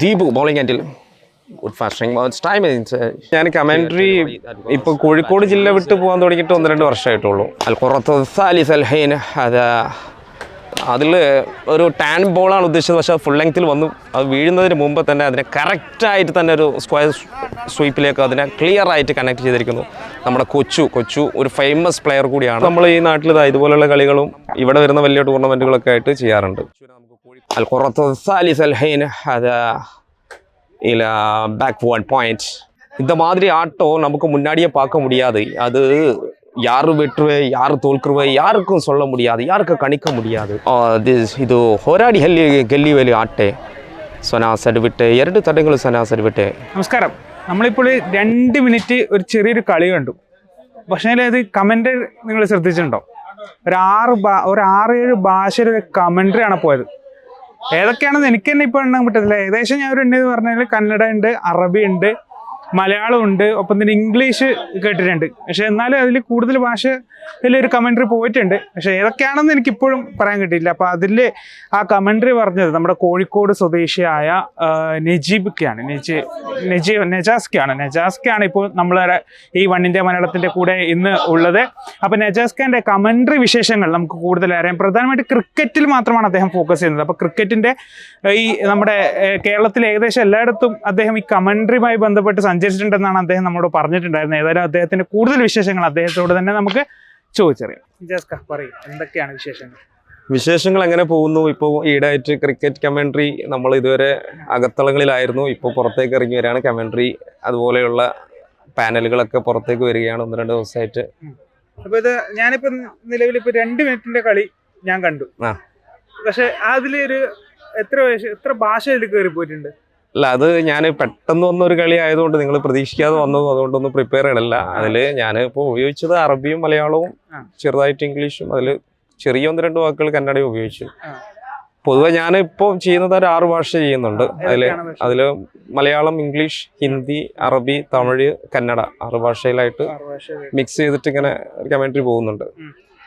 Deepu bowling ആൻഡിൽ good fasting time ഞാൻ commentary ഇപ്പോൾ കോഴിക്കോട് ജില്ല വിട്ട് പോകാൻ തുടങ്ങിയിട്ട് ഒന്ന് രണ്ട് വർഷമായിട്ടുള്ളൂ. അൽ കുറത്ത് സാലിസ് അൽ ഹൈൻ അത് അതിൽ ഒരു ടാൻ ബോളാണ് ഉദ്ദേശിച്ചത്. പക്ഷേ ഫുൾ ലെങ്ത്തിൽ വന്നു. അത് വീഴുന്നതിന് മുമ്പ് തന്നെ അതിനെ കറക്റ്റായിട്ട് തന്നെ ഒരു സ്ക്വയർ സ്വീപ്പിലേക്ക് അതിനെ ക്ലിയർ ആയിട്ട് കണക്ട് ചെയ്തിരിക്കുന്നു. നമ്മുടെ കൊച്ചു കൊച്ചു ഒരു ഫേമസ് പ്ലെയർ കൂടിയാണ്. നമ്മൾ ഈ നാട്ടിൽ ഇതുപോലെയുള്ള കളികളും ഇവിടെ വരുന്ന വലിയ ടൂർണമെന്റുകളൊക്കെ ആയിട്ട് ചെയ്യാറുണ്ട്. അൽ കുറത്ത് സാലിസ് അൽ ഹൈൻ അത് இல்ல பேக் ஒன் பாயிண்ட் இந்த மாதிரி ஆட்டம் நமக்கு முன்னாடியே பார்க்க முடியாது அது யார் வெற்றுவே யார் தோல்க்குருவே யாருக்கும் சொல்ல முடியாது யாருக்கும் கணிக்க முடியாது ಆ, this- ಇದು ಹೋರಾಡಿ ಹಲ್ಲಿ ಗೆಲ್ಲಿವಲ್ಲಿ ಆಟೆ ಸೊನಾ ಸಡ್ಬಿಟ್ಟೆ ಎರಡು ತಡೆಗಳು ಸೊನಾ ಸಡ್ಬಿಟ್ಟೆ നമസ്കാരം നമ്മളിപ്പോൾ രണ്ട് മിനിറ്റ് ഒരു ചെറിയൊരു കളി കണ്ടു പക്ഷേ അത് കമൻ്റ് നിങ്ങൾ ശ്രദ്ധിച്ചിട്ടുണ്ടോ ഒരു ആറ് ഭാ- ഒരു ആറ് ഏഴ് ഭാഷയുടെ ഒരു കമൻ്ററി ആണ് പോയത് ഏതൊക്കെയാണെന്ന് എനിക്ക് തന്നെ ഇപ്പോൾ എണ്ണാൻ പറ്റത്തില്ല. ഏകദേശം ഞാൻ ഒരു എന്ന് പറഞ്ഞാൽ കന്നഡ ഉണ്ട് അറബി ഉണ്ട് മലയാളം ഉണ്ട് ഒപ്പം തന്നെ ഇംഗ്ലീഷ് കേട്ടിട്ടുണ്ട്. പക്ഷെ എന്നാലും അതിൽ കൂടുതൽ ഭാഷ ഒരു കമന്ററി പോയിട്ടുണ്ട്. പക്ഷെ ഏതൊക്കെയാണെന്ന് എനിക്ക് ഇപ്പോഴും പറയാൻ കിട്ടിയില്ല. അപ്പോൾ അതിൽ ആ കമന്ററി പറഞ്ഞത് നമ്മുടെ കോഴിക്കോട് സ്വദേശിയായ നജീബ്ക്കാണ്. നജി നജീ നജാസ്ക്കാണ്. നജാസ്ക്കാണ് ഇപ്പോൾ നമ്മളെ ഈ വണ്ണിന്റെ മലയാളത്തിന്റെ കൂടെ ഇന്ന് ഉള്ളത്. അപ്പോൾ നജാസ്കന്റെ കമന്ററി വിശേഷങ്ങൾ നമുക്ക് കൂടുതൽ അറിയാം. പ്രധാനമായിട്ട് ക്രിക്കറ്റിൽ മാത്രമാണ് അദ്ദേഹം ഫോക്കസ് ചെയ്യുന്നത്. അപ്പോൾ ക്രിക്കറ്റിന്റെ ഈ നമ്മുടെ കേരളത്തിൽ ഏകദേശം എല്ലായിടത്തും അദ്ദേഹം ഈ കമന്ററിയുമായി ബന്ധപ്പെട്ട് സഞ്ചരിച്ചിട്ടുണ്ടെന്നാണ് അദ്ദേഹം നമ്മോട് പറഞ്ഞിട്ടുണ്ടായിരുന്നത്. ഏതായാലും അദ്ദേഹത്തിന്റെ കൂടുതൽ വിശേഷങ്ങൾ അദ്ദേഹത്തോട് തന്നെ നമുക്ക് ചോദിച്ചറിയാം. പറയും. എന്തൊക്കെയാണ് വിശേഷങ്ങൾ? വിശേഷങ്ങൾ എങ്ങനെ പോകുന്നു? ഇപ്പോൾ ഈടായിട്ട് ക്രിക്കറ്റ് കമൻട്രി നമ്മൾ ഇതുവരെ അകത്തളങ്ങളിലായിരുന്നു. ഇപ്പോൾ പുറത്തേക്ക് ഇറങ്ങി വരികയാണ് കമൻട്രി അതുപോലെയുള്ള പാനലുകളൊക്കെ പുറത്തേക്ക് വരികയാണ് ഒന്ന് രണ്ട് ദിവസമായിട്ട്. അപ്പൊ ഇത് ഞാനിപ്പോ നിലവിൽ ഇപ്പൊ രണ്ട് മിനിറ്റിന്റെ കളി ഞാൻ കണ്ടു. പക്ഷെ അതിലൊരു എത്ര വയസ്സ് എത്ര ഭാഷ അതിൽ കയറി പോയിട്ടുണ്ട് അല്ല അത് ഞാൻ പെട്ടെന്ന് വന്ന ഒരു കളി ആയതുകൊണ്ട് നിങ്ങൾ പ്രതീക്ഷിക്കാതെ വന്നതും അതുകൊണ്ടൊന്നും പ്രിപ്പയർ ചെയ്യണല്ല. അതിൽ ഞാൻ ഇപ്പോൾ ഉപയോഗിച്ചത് അറബിയും മലയാളവും ചെറുതായിട്ട് ഇംഗ്ലീഷും അതിൽ ചെറിയ ഒന്ന് രണ്ട് വാക്കുകൾ കന്നഡയും ഉപയോഗിച്ചു. പൊതുവെ ഞാൻ ഇപ്പോൾ ചെയ്യുന്നത് ഒരു ആറ് ഭാഷ ചെയ്യുന്നുണ്ട്. അതിൽ അതിൽ മലയാളം ഇംഗ്ലീഷ് ഹിന്ദി അറബി തമിഴ് കന്നഡ ആറ് ഭാഷയിലായിട്ട്. മിക്സ് ചെയ്തിട്ട് ഇങ്ങനെ കമൻട്രി പോകുന്നുണ്ട്.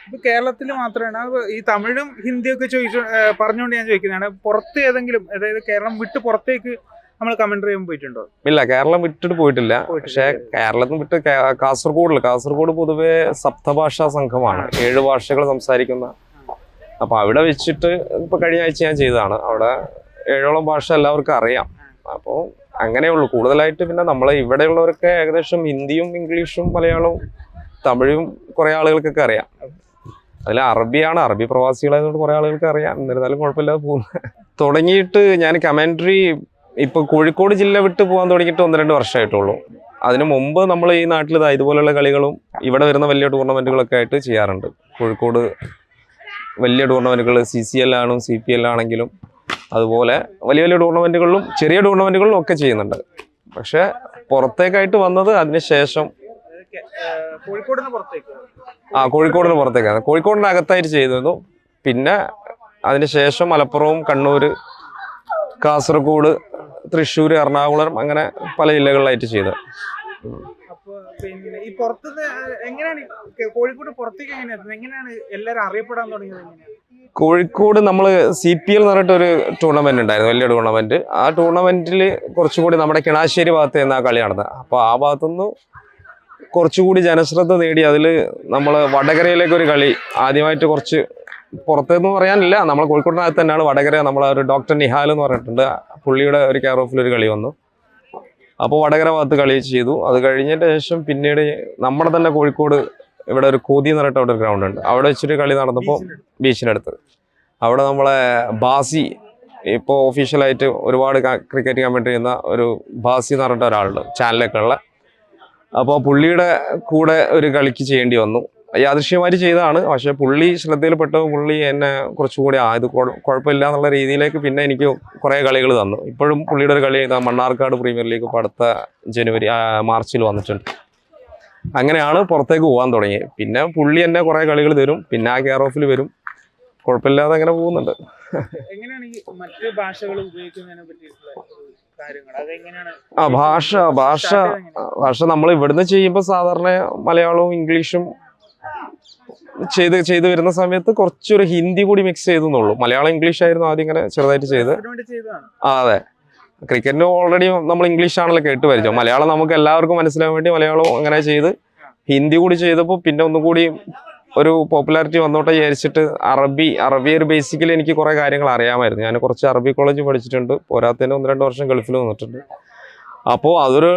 ഇപ്പൊ കേരളത്തിൽ മാത്രമാണ്. ഈ തമിഴും ഹിന്ദിയൊക്കെ ചോദിച്ചു പറഞ്ഞുകൊണ്ട് ഞാൻ ചോദിക്കുന്നതാണ്. പുറത്ത് ഏതെങ്കിലും അതായത് കേരളം വിട്ട് പുറത്തേക്ക് നമ്മൾ കമന്റ് ചെയ്യാൻ പോയിട്ടുണ്ടോ? ഇല്ല കേരളം വിട്ടിട്ട് പോയിട്ടില്ല. പക്ഷേ കേരളത്തിൽ വിട്ട് കാസർഗോഡ് കാസർഗോഡിൽ കാസർഗോഡ് പൊതുവെ സപ്തഭാഷാ സംഘമാണ്. ഏഴ് ഭാഷകൾ സംസാരിക്കുന്ന. അപ്പൊ അവിടെ വെച്ചിട്ട് ഇപ്പൊ കഴിഞ്ഞ ആഴ്ച ഞാൻ ചെയ്തതാണ്. അവിടെ ഏഴോളം ഭാഷ എല്ലാവർക്കും അറിയാം. അപ്പോൾ അങ്ങനെയുള്ളൂ. കൂടുതലായിട്ട് പിന്നെ നമ്മളെ ഇവിടെയുള്ളവരൊക്കെ ഏകദേശം ഹിന്ദിയും ഇംഗ്ലീഷും മലയാളവും തമിഴും കുറേ ആളുകൾക്കൊക്കെ അറിയാം. അതിൽ അറബിയാണ്. അറബി പ്രവാസികളായതുകൊണ്ട് കുറെ ആളുകൾക്ക് അറിയാം. എന്നിരുന്നാലും കുഴപ്പമില്ലാതെ പോകുന്നു. തുടങ്ങിയിട്ട് ഞാൻ കമൻട്രി ഇപ്പൊ കോഴിക്കോട് ജില്ല വിട്ട് പോകാൻ തുടങ്ങിയിട്ട് ഒന്ന് രണ്ട് വർഷമായിട്ടുള്ളൂ. അതിനു മുമ്പ് നമ്മൾ ഈ നാട്ടിൽ ഇതാ ഇതുപോലുള്ള കളികളും ഇവിടെ വരുന്ന വലിയ ടൂർണമെന്റുകളൊക്കെ ആയിട്ട് ചെയ്യാറുണ്ട്. കോഴിക്കോട് വലിയ ടൂർണമെന്റുകൾ സി സി എൽ ആണും സി പി എൽ ആണെങ്കിലും അതുപോലെ വലിയ വലിയ ടൂർണമെന്റുകളിലും ചെറിയ ടൂർണമെന്റുകളിലും ഒക്കെ ചെയ്യുന്നുണ്ട്. പക്ഷേ പുറത്തേക്കായിട്ട് വന്നത് അതിനുശേഷം ആ കോഴിക്കോടിന് പുറത്തേക്കാണ്. കോഴിക്കോടിനകത്തായിട്ട് ചെയ്തിരുന്നു. പിന്നെ അതിനുശേഷം മലപ്പുറവും കണ്ണൂർ കാസർഗോഡ് തൃശ്ശൂർ എറണാകുളം അങ്ങനെ പല ജില്ലകളിലായിട്ട് ചെയ്ത് പിന്നെ ഈ പുറത്തുനിന്ന് എങ്ങനെയാണ് കോഴിക്കോട് പുറത്തേക്ക് എങ്ങനെയാണ് എങ്ങനെയാണ് എല്ലാവരും അറിയപ്പെടാൻ തുടങ്ങിയത് കോഴിക്കോട് നമ്മൾ സി പി എൽ എന്ന് പറഞ്ഞിട്ട് ഒരു ടൂർണമെന്റ് ഉണ്ടായിരുന്നു വലിയ ടൂർണമെന്റ് ആ ടൂർണമെന്റിൽ കുറച്ചുകൂടി നമ്മുടെ കിണാശ്ശേരി ഭാഗത്ത് നിന്ന് ആ കളി നടന്നത്. അപ്പോൾ ആ ഭാഗത്തുനിന്ന് കുറച്ചുകൂടി ജനശ്രദ്ധ നേടി അതിൽ നമ്മൾ വടകരയിലേക്ക് ഒരു കളി ആദ്യമായിട്ട് കുറച്ച് പുറത്തെന്ന് പറയാനില്ല. നമ്മൾ കോഴിക്കോടിനകത്ത് തന്നെയാണ് വടകര നമ്മളെ ഒരു ഡോക്ടർ നിഹാൽ എന്ന് പറഞ്ഞിട്ടുണ്ട്. പുള്ളിയുടെ ഒരു കെയർ ഓഫിൽ ഒരു കളി വന്നു. അപ്പോൾ വടകര ഭാഗത്ത് കളി ചെയ്തു. അത് കഴിഞ്ഞതിന് ശേഷം പിന്നീട് നമ്മുടെ തന്നെ കോഴിക്കോട് ഇവിടെ ഒരു കോതി എന്ന് പറഞ്ഞിട്ട് അവിടെ ഒരു ഗ്രൗണ്ട് ഉണ്ട്. അവിടെ വെച്ചൊരു കളി നടന്നപ്പോൾ ബീച്ചിനടുത്ത് അവിടെ നമ്മളെ ബാസി ഇപ്പോൾ ഒഫീഷ്യലായിട്ട് ഒരുപാട് ക്രിക്കറ്റ് കമന്റ് ചെയ്യുന്ന ഒരു ബാസി എന്ന് പറഞ്ഞിട്ട് ഒരാളുണ്ട്. ചാനലൊക്കെ ഉള്ള. അപ്പോൾ പുള്ളിയുടെ കൂടെ ഒരു കളിക്ക് ചെയ്യേണ്ടി വന്നു. യാദൃശ്യമായിട്ട് ചെയ്തതാണ്. പക്ഷേ പുള്ളി ശ്രദ്ധയിൽപ്പെട്ട. പുള്ളി എന്നെ കുറച്ചുകൂടി ആ ഇത് കുഴ- കുഴപ്പമില്ല എന്നുള്ള രീതിയിലേക്ക് പിന്നെ എനിക്ക് കുറേ കളികൾ തന്നു. ഇപ്പോഴും പുള്ളിയുടെ ഒരു കളി മണ്ണാർക്കാട് പ്രീമിയർ ലീഗ് ഇപ്പോൾ അടുത്ത ജനുവരി മാർച്ചിൽ വന്നിട്ടുണ്ട്. അങ്ങനെയാണ് പുറത്തേക്ക് പോകാൻ തുടങ്ങി. പിന്നെ പുള്ളി എന്നെ കുറേ കളികൾ തരും. പിന്നെ ആ കെയർ ഓഫിൽ വരും. കുഴപ്പമില്ലാതെ അങ്ങനെ പോകുന്നുണ്ട്. ആ ഭാഷ ഭാഷ ഭാഷ നമ്മൾ ഇവിടുന്ന് ചെയ്യുമ്പോൾ സാധാരണ മലയാളവും ഇംഗ്ലീഷും ചെയ്ത് ചെയ്ത് വരുന്ന സമയത്ത് കുറച്ചൊരു ഹിന്ദി കൂടി മിക്സ് ചെയ്തെന്നുള്ളൂ. മലയാളം ഇംഗ്ലീഷ് ആയിരുന്നു ആദ്യം ഇങ്ങനെ ചെറുതായിട്ട് ചെയ്ത്. ആ അതെ. ക്രിക്കറ്റിന് ഓൾറെഡി നമ്മൾ ഇംഗ്ലീഷ് ആണല്ലോ കേട്ട് പരിചയം. മലയാളം നമുക്ക് എല്ലാവർക്കും മനസ്സിലാവാൻ വേണ്ടി മലയാളം അങ്ങനെ ചെയ്ത് ഹിന്ദി കൂടി ചെയ്തപ്പോൾ പിന്നെ ഒന്നും കൂടി ഒരു പോപ്പുലാരിറ്റി വന്നോട്ടെ വിചാരിച്ചിട്ട് അറബി അറബി ഒരു ബേസിക്കലി എനിക്ക് കുറേ കാര്യങ്ങൾ അറിയാമായിരുന്നു. ഞാൻ കുറച്ച് അറബി കോളേജ് പഠിച്ചിട്ടുണ്ട്. പോരാത്തതിന് ഒന്ന് രണ്ട് വർഷം ഗൾഫിൽ വന്നിട്ടുണ്ട്. അപ്പോൾ അതൊരു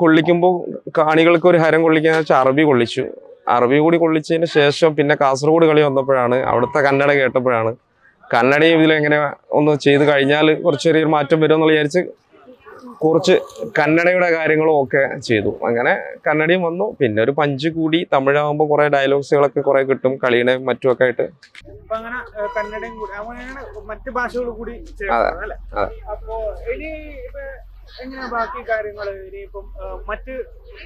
കൊള്ളിക്കുമ്പോൾ കാണികൾക്ക് ഒരു ഹരം കൊള്ളിക്കാന്ന് വെച്ചാൽ അറബി കൊള്ളിച്ചു. അറബി കൂടി കൊള്ളിച്ചതിന് ശേഷം പിന്നെ കാസർഗോഡ് കളി വന്നപ്പോഴാണ് അവിടുത്തെ കന്നഡ കേട്ടപ്പോഴാണ്. കന്നഡയും ഇതിലെങ്ങനെ ഒന്ന് ചെയ്ത് കഴിഞ്ഞാൽ കുറച്ച് ചെറിയൊരു മാറ്റം വരുമെന്നുള്ള വിചാരിച്ച് കുറച്ച് കന്നഡയുടെ കാര്യങ്ങളും ഒക്കെ ചെയ്തു. അങ്ങനെ കന്നഡയും വന്നു. പിന്നെ ഒരു പഞ്ച് കൂടി തമിഴാകുമ്പോൾ കുറെ ഡയലോഗ്സുകളൊക്കെ കുറെ കിട്ടും കളിയുടെ മറ്റുമൊക്കെ ആയിട്ട്. മറ്റ് ഭാഷകൾ കൂടി അതെ അതെ. എങ്ങനെയാ ബാക്കി കാര്യങ്ങൾ ഇനിയിപ്പം മറ്റ്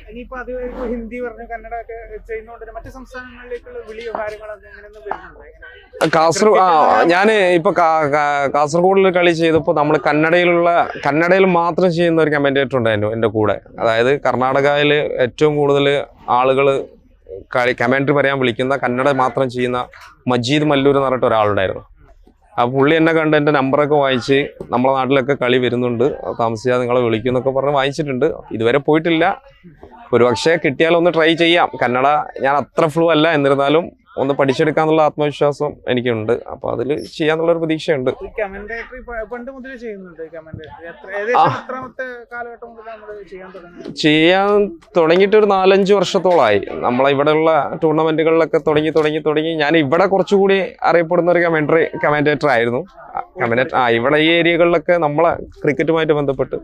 ഇനിയിപ്പോ അത് ഹിന്ദി പറഞ്ഞു കന്നഡ ഒക്കെ ചെയ്യുന്നോണ്ട് മറ്റ് സംസ്ഥാനങ്ങളിലേക്കുള്ള വിളിയോ കാര്യങ്ങളൊക്കെ എങ്ങനെയൊന്നും വരുന്നുണ്ടോ? എങ്ങനെ കാസർഗോഡ് ആ ഞാൻ ഇപ്പൊ കാസർഗോഡിൽ കളി ചെയ്തപ്പോൾ നമ്മൾ കന്നഡയിലുള്ള കന്നഡയിൽ മാത്രം ചെയ്യുന്ന ഒരു കമന്റേറ്റർ ഉണ്ടായിരുന്നു എന്റെ കൂടെ. അതായത് കർണാടകയിൽ ഏറ്റവും കൂടുതൽ ആളുകൾ കളി കമന്ററി പറയാൻ വിളിക്കുന്ന കന്നഡ മാത്രം ചെയ്യുന്ന മജീദ് മല്ലൂർ എന്ന് പറഞ്ഞിട്ട് ഒരാളുണ്ടായിരുന്നു. ആ പുള്ളി എന്നെ കണ്ട് എന്റെ നമ്പറൊക്കെ വായിച്ച് നമ്മളെ നാട്ടിലൊക്കെ കളി വരുന്നുണ്ട്. താമസിച്ചാൽ നിങ്ങളെ വിളിക്കും എന്നൊക്കെ പറഞ്ഞ് വായിച്ചിട്ടുണ്ട്. ഇതുവരെ പോയിട്ടില്ല. ഒരു പക്ഷേ കിട്ടിയാൽ ഒന്ന് ട്രൈ ചെയ്യാം. കന്നഡ ഞാൻ അത്ര ഫ്ലൂ അല്ല എന്നിരുന്നാലും ഒന്ന് പഠിച്ചെടുക്കാന്നുള്ള ആത്മവിശ്വാസം എനിക്കുണ്ട്. അപ്പോൾ അതിൽ പ്രതീക്ഷയുണ്ട്. നമ്മൾ ചെയ്യാൻ തുടങ്ങിയത് ചെയ്യാൻ തുടങ്ങിയിട്ട് ഒരു നാലഞ്ച് വർഷത്തോളമായി നമ്മളെ ഇവിടെയുള്ള ടൂർണമെന്റുകളിലൊക്കെ തുടങ്ങി തുടങ്ങി തുടങ്ങി. ഞാൻ ഇവിടെ കുറച്ചുകൂടി അറിയപ്പെടുന്ന ഒരു കമന്ററി കമന്റേറ്റർ ആയിരുന്നു. കമന്റേറ്റർ ആ ഇവിടെ ഈ ഏരിയകളിലൊക്കെ നമ്മളെ ക്രിക്കറ്റുമായിട്ട് ബന്ധപ്പെട്ട്.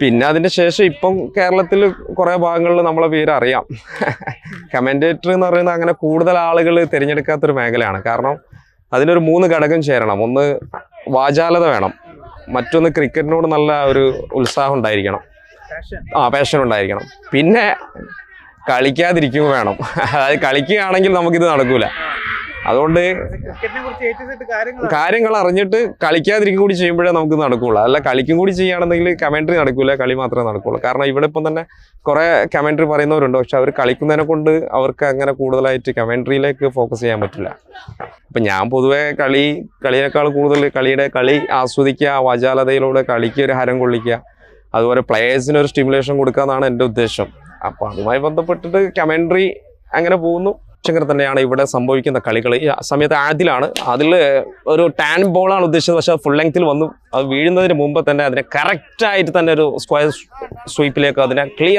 പിന്നെ അതിന്റെ ശേഷം ഇപ്പം കേരളത്തിൽ കുറെ ഭാഗങ്ങളിൽ നമ്മളെ പേര് അറിയാം കമന്റേറ്റർ എന്ന് പറയുന്നത് അങ്ങനെ കൂടുതൽ ആളുകൾ തിരഞ്ഞെടുക്കാത്തൊരു മേഖലയാണ്. കാരണം അതിനൊരു മൂന്ന് ഘടകം ചേരണം. ഒന്ന് വാചാലത വേണം. മറ്റൊന്ന് ക്രിക്കറ്റിനോട് നല്ല ഒരു ഉത്സാഹം ഉണ്ടായിരിക്കണം. ആ പാഷൻ ഉണ്ടായിരിക്കണം. പിന്നെ കളിക്കാതിരിക്കും വേണം. അതായത് കളിക്കുകയാണെങ്കിൽ നമുക്കിത് നടക്കൂല. അതുകൊണ്ട് കാര്യങ്ങൾ അറിഞ്ഞിട്ട് കളിക്കാതിരിക്കും കൂടി ചെയ്യുമ്പോഴേ നമുക്ക് നടക്കുള്ളൂ. അല്ല കളിക്കും കൂടി ചെയ്യുകയാണെന്നെങ്കിൽ കമന്ററി നടക്കൂല കളി മാത്രമേ നടക്കുള്ളൂ. കാരണം ഇവിടെ ഇപ്പം തന്നെ കുറെ കമന്ററി പറയുന്നവരുണ്ട്. പക്ഷെ അവർ കളിക്കുന്നതിനെ കൊണ്ട് അവർക്ക് അങ്ങനെ കൂടുതലായിട്ട് കമന്ററിയിലേക്ക് ഫോക്കസ് ചെയ്യാൻ പറ്റില്ല. അപ്പം ഞാൻ പൊതുവേ കളി കളിയേക്കാൾ കൂടുതൽ കളിയുടെ കളി ആസ്വദിക്കുക വചാലതയിലൂടെ കളിക്ക് ഒരു ഹരം കൊള്ളിക്കുക അതുപോലെ പ്ലേയേഴ്സിന് ഒരു സ്റ്റിമുലേഷൻ കൊടുക്കുക എന്നാണ് എന്റെ ഉദ്ദേശം. അപ്പോൾ അതുമായി ബന്ധപ്പെട്ടിട്ട് കമന്ററി അങ്ങനെ പോകുന്നു. ശങ്കർ തന്നെയാണ് ഇവിടെ സംഭവിക്കുന്ന കളികൾ ഈ സമയത്ത് ആദിലാണ്. അതിൽ ഒരു ടാൻ ബോളാണ് ഉദ്ദേശിച്ചത്. പക്ഷേ ഫുൾ ലെങ്ത്തിൽ വന്നു. അത് വീഴുന്നതിന് മുമ്പ് തന്നെ അതിനെ കറക്റ്റായിട്ട് തന്നെ ഒരു സ്ക്വയർ സ്വീപ്പിലേക്ക് അതിനെ ക്ലിയർ